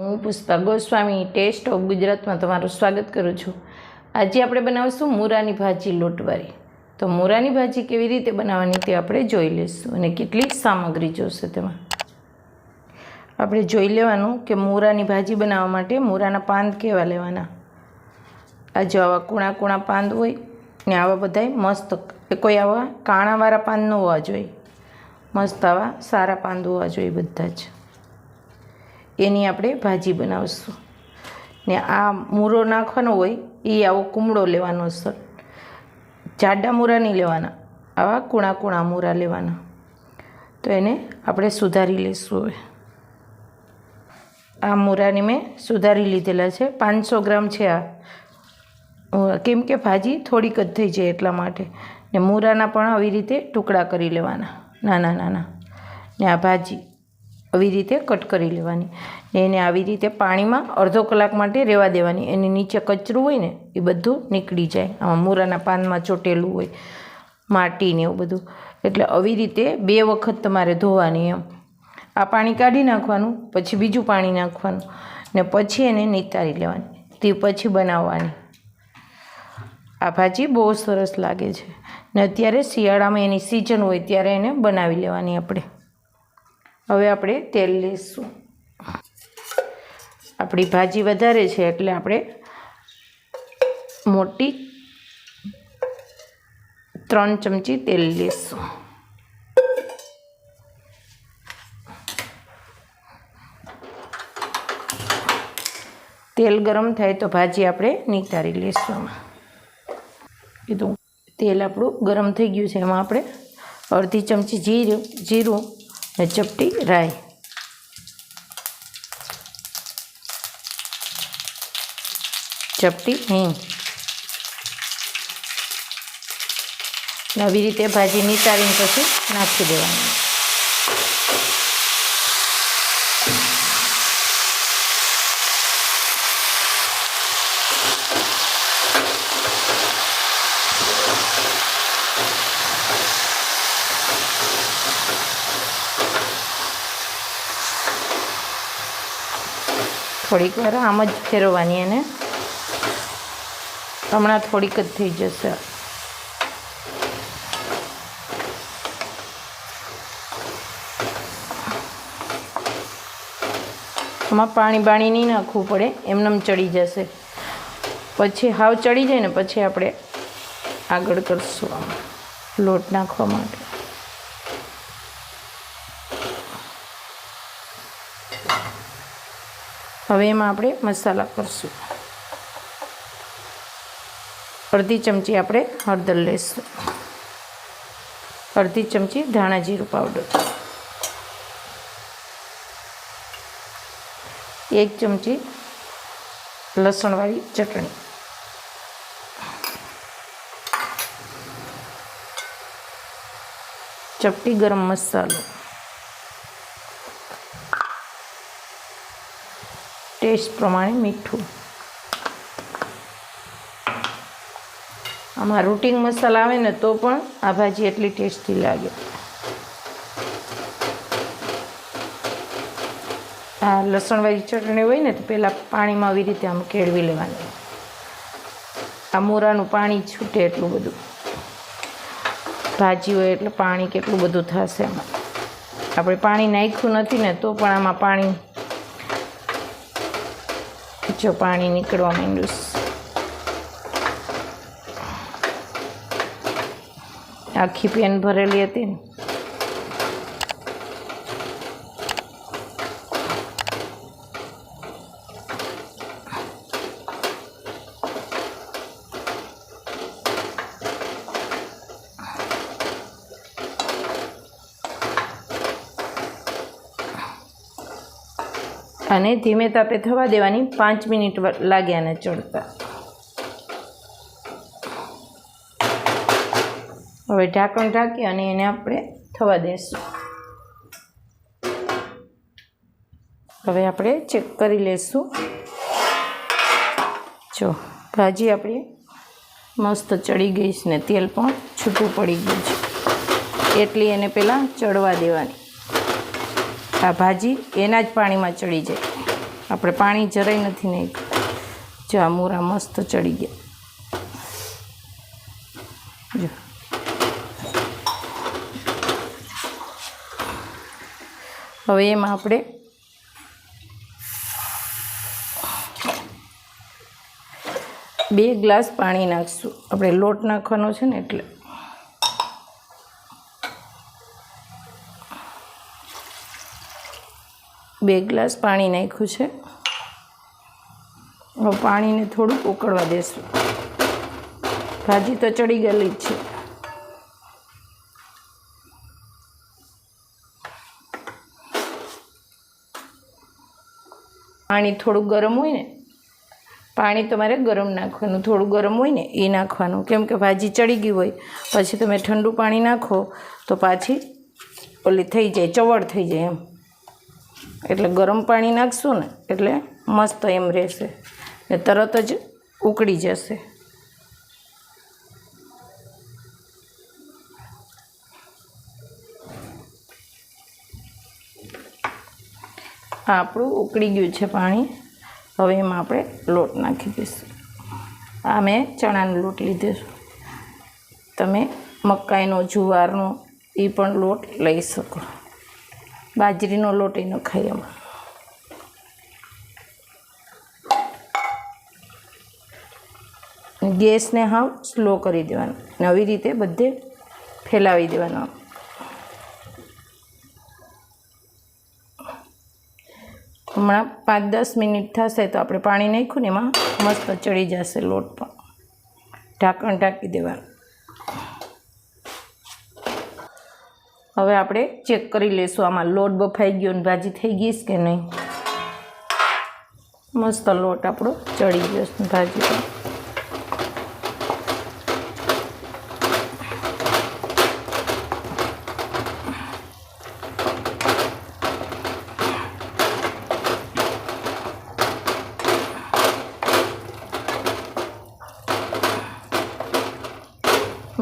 હું Pushpa, Goswami, test of ગુજરાતમાં તમારું સ્વાગત કરું છું. આજે આપણે બનાવીશું મૂરાની ભાજી લોટવાળી. તો મૂરાની ભાજી કેવી રીતે બનાવવાની તે આપણે જોઈ લઈશું અને કેટલી સામગ્રી જોશે તેમાં. આપણે જોઈ લેવાનું કે મૂરાની ભાજી બનાવવા માટે મૂરાના પાંદ કેવા લેવાના. આ જો આવા કૂણા કૂણા પાંદ હોય ને આવા બધાય મસ્ત કોઈ આવા કાણાવાળા પાંદ ન હોવા જોઈએ. મસ્ત આવા સારા પાંદ હોવા જોઈએ બધા જ. એની આપણે ભાજી બનાવીશું. ને આ મૂરો નાખવાનો હોય, એ આવો કુમળો લેવાનો સર જાડા મૂરા નહીં લેવાના, આવા કૂણા કૂણા મૂરા લેવાના. તો એને આપણે સુધારી લઈશું હવે. આ મૂરાને મેં સુધારી લીધેલા છે. પાંચસો ગ્રામ છે આ. કેમ કે ભાજી થોડીક જ થઈ જાય એટલા માટે. ને મૂરાના પણ આવી રીતે ટુકડા કરી લેવાના. નાના નાના. ને આ ભાજી આવી રીતે કટ કરી લેવાની. ને એને આવી રીતે પાણીમાં અડધો કલાક માટે રહેવા દેવાની. એની નીચે કચરું હોય ને, એ બધું નીકળી જાય. આમાં મૂરાના પાનમાં ચોટેલું હોય, માટી ને એવું બધું. એટલે આવી રીતે બે વખત તમારે ધોવાની એમ. આ પાણી કાઢી નાખવાનું, પછી બીજું પાણી નાખવાનું, ને પછી એને નિતારી લેવાની. તે પછી બનાવવાની. આ ભાજી બહુ સરસ લાગે છે. ને અત્યારે શિયાળામાં એની સિઝન હોય ત્યારે એને બનાવી લેવાની આપણે. હવે આપણે તેલ લઈશું આપણી ભાજી વધારે છે એટલે આપણે મોટી ત્રણ ચમચી તેલ લઈશું તેલ ગરમ થાય તો ભાજી આપણે નિતારી લઈશું કીધું, તેલ આપણું ગરમ થઈ ગયું છે. એમાં આપણે અડધી ચમચી જીરું જીરું ચપટી રાઈ ચપટી હિંગ આવી રીતે ભાજી નિતારીને પછી નાખી દેવાની થોડીક વાર આમ જ ફેરવવાની એને. હમણાં થોડીક જ થઈ જશે. આમાં પાણી બાણી નહીં નાખવું પડે, એમનેમ ચડી જશે. પછી હાવ ચડી જાય ને, પછી આપણે આગળ કરશું આમ લોટ નાખવા માટે. હવે એમાં આપણે મસાલા કરશું. અડધી ચમચી આપણે હળદર લઈશું અડધી ચમચી ધાણા જીરું પાવડર એક ચમચી લસણવાળી ચટણી. ચપટી ગરમ મસાલો. ટેસ્ટ પ્રમાણે મીઠું. આમાં રૂટિંગ મસાલા આવે ને તો પણ આ ભાજી એટલી ટેસ્ટી લાગે. આ લસણવાળી ચટણી હોય ને તો પહેલાં પાણીમાં આવી રીતે આમ કેળવી લેવાની. આ મોરાનું પાણી છૂટે એટલું બધું. ભાજી હોય એટલે પાણી કેટલું બધું થશે એમાં. આપણે પાણી નાખ્યું નથી ને તો પણ આમાં પાણી જો પાણી નીકળવા માંડ્યું આખી પેન ભરેલી હતી ને. અને ધીમે તાપે થવા દેવાની પાંચ મિનિટ વા- લાગ્યા ને ચડતા. હવે ઢાંકણ ઢાંકી અને એને આપણે થવા દઈશું હવે આપણે ચેક કરી લઈશું જો, ભાજી આપણી મસ્ત ચડી ગઈ છે ને, તેલ પણ છૂટું પડી ગયું છે. એટલી એને પહેલાં ચડવા દેવાની. આ ભાજી એના જ પાણીમાં ચડી જાય. આપણે પાણી જરાય નથી ને જો આ મૂરા મસ્ત ચડી ગયા. જો. હવે એમાં આપણે બે ગ્લાસ પાણી નાખીશું. આપણે લોટ નાખવાનો છે ને એટલે. બે ગ્લાસ પાણી નાખ્યું છે. હવે પાણીને થોડુંક ઉકળવા દેશું. ભાજી તો ચડી ગયેલી જ છે. પાણી થોડું ગરમ હોય ને, પાણી તમારે ગરમ નાખવાનું, થોડું ગરમ હોય ને એ નાખવાનું. કેમ કે ભાજી ચડી ગઈ હોય, પછી તમે ઠંડુ પાણી નાખો તો પાછી ઓલી થઈ જાય ચવડ થઈ જાય એમ. એટલે ગરમ પાણી નાખશું ને, એટલે મસ્ત એમ રહેશે. ને તરત જ ઉકળી જશે. આ આપણું ઉકળી ગયું છે પાણી. હવે એમાં આપણે લોટ નાખી દઈશું. આ મેં ચણાનો લોટ લીધો તમે મકાઈનો, જુવારનો એ પણ લોટ લઈ શકો. બાજરીનો લોટ એ ખાઈ એમાં ગેસને હાવ સ્લો કરી દેવાનો. નવી રીતે બધે ફેલાવી દેવાનો હમણાં પાંચ દસ મિનિટ થશે તો આપણે પાણી નાખ્યું ને એમાં મસ્ત ચડી જશે લોટ પણ. ઢાંકણ ઢાંકી દેવાનું. હવે આપણે ચેક કરી લઈશું આમાં લોટ બફાઈ ગયો ને ભાજી થઈ ગઈ છે કે નહીં. મસ્ત લોટ આપણો ચડી ગયો છે ભાજી પણ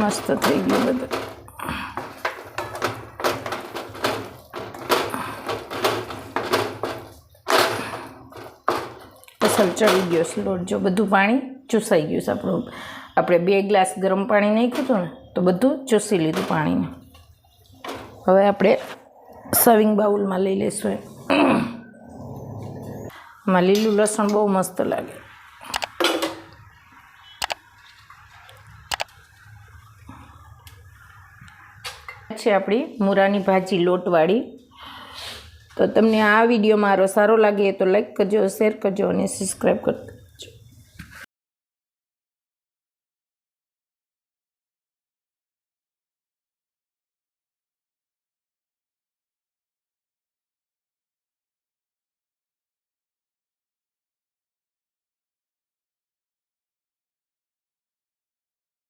મસ્ત થઈ ગયું બધું. અસલ ચડી ગયો છે. લોટ જો બધું પાણી ચૂસાઈ ગયું છે. આપણું આપણે બે ગ્લાસ ગરમ પાણી નાખ્યું હતું ને, તો બધું ચૂસી લીધું પાણીને હવે આપણે સર્વિંગ બાઉલમાં લઈ લઈશું એમાં. લીલું લસણ બહુ મસ્ત લાગે. છે આપણી મૂરાની ભાજી લોટવાળી તો તમને આ વીડિયો મારો સારો લાગે તો લાઈક કરજો શેર કરજો અને સબસ્ક્રાઈબ કરજો.